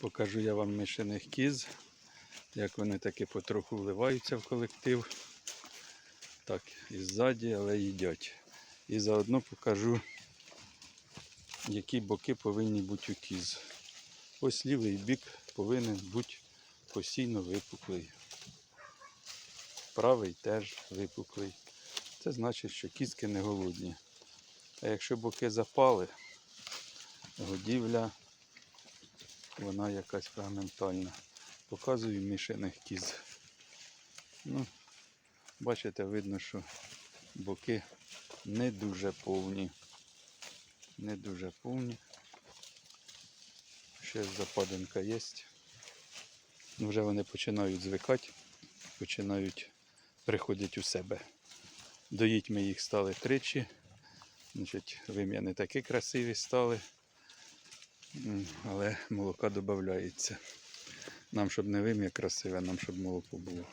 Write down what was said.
Покажу я вам мишиних кіз, як вони таки потроху вливаються в колектив. Так, і ззаді, але їдять. І заодно покажу, які боки повинні бути у кіз. Ось лівий бік повинен бути постійно випуклий. Правий теж випуклий. Це значить, що кізки не голодні. А якщо боки запали, годівля, вона якась фрагментальна. Показую мішаних кіз. Ну, бачите, видно, що боки не дуже повні. Не дуже повні. Ще западинка є. Ну, вже вони починають звикати, починають приходити у себе. Доїть ми їх стали тричі. Значить, вим'яни такі красиві стали, але молока додається. Нам, щоб не вим'я красиве, нам щоб молоко було.